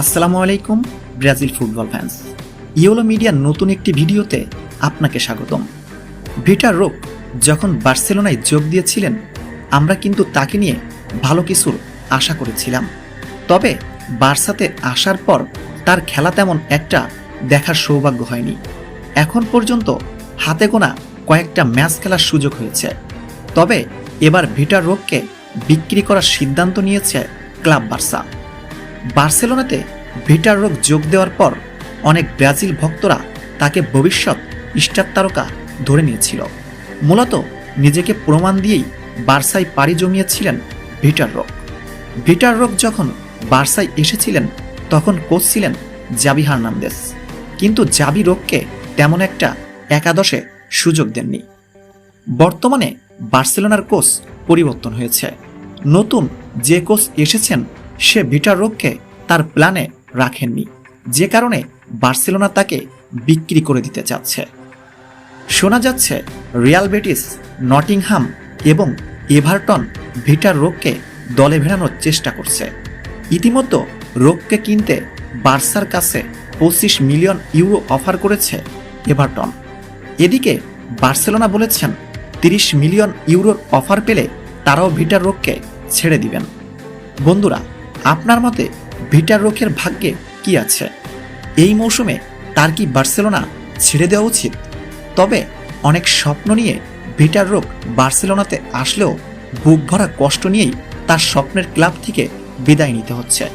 আসসালামু আলাইকুম, Brazil football fans. Yellow মিডিয়ার নতুন একটি ভিডিওতে আপনাকে স্বাগতম। ভিটার রোগ যখন বার্সেলোনায় যোগ দিয়েছিলেন, আমরা কিন্তু তাকে নিয়ে ভালো কিছুর আশা করেছিলাম। তবে বার্সাতে আসার পর তার খেলা তেমন একটা দেখার সৌভাগ্য হয়নি। এখন পর্যন্ত হাতে গোনা কয়েকটা ম্যাচ খেলার সুযোগ হয়েছে। তবে এবার ভিটার রোগকে বিক্রি করার সিদ্ধান্ত নিয়েছে ক্লাব বার্সা। বার্সেলোনাতে ভিটার রোগ যোগ দেওয়ার পর অনেক ব্রাজিল ভক্তরা তাকে ভবিষ্যৎ স্টার তারকা ধরে নিয়েছিল। মূলত নিজেকে প্রমাণ দিয়েই বার্সায় পাড়ি জমিয়েছিলেন ভিটার রোগ। ভিটার রোগ যখন বার্সায় এসেছিলেন, তখন কোচ ছিলেন জাবি হার্নান্দেস কিন্তু জাবি রোগকে তেমন একটা একাদশে সুযোগ দেননি। বর্তমানে বার্সেলোনার কোচ পরিবর্তন হয়েছে। নতুন যে কোচ এসেছেন সে ভিটার রোগকে তার প্ল্যানে রাখেননি। যে কারণে বার্সেলোনা তাকে বিক্রি করে দিতে চাচ্ছে। শোনা যাচ্ছে, রিয়াল বেটিস, নটিংহাম এবং এভারটন ভিটার রোগকে দলে ভেড়ানোর চেষ্টা করছে। ইতিমধ্যে রোগকে কিনতে বার্সার কাছে পঁচিশ মিলিয়ন ইউরো অফার করেছে এভারটন। এদিকে বার্সেলোনা বলেছেন, তিরিশ মিলিয়ন ইউরোর অফার পেলে তারাও ভিটার রোগকে ছেড়ে দিবেন। বন্ধুরা আপনার মতে ভিটার রোগের ভাগ্যে কি আছে? এই মৌসুমে তার কি বার্সেলোনা ছেড়ে দেওয়া উচিত? তবে অনেক স্বপ্ন নিয়ে ভিটার রোগ বার্সেলোনাতে আসলেও বুক ভরা কষ্ট নিয়েই তার স্বপ্নের ক্লাব থেকে বিদায় নিতে হচ্ছে।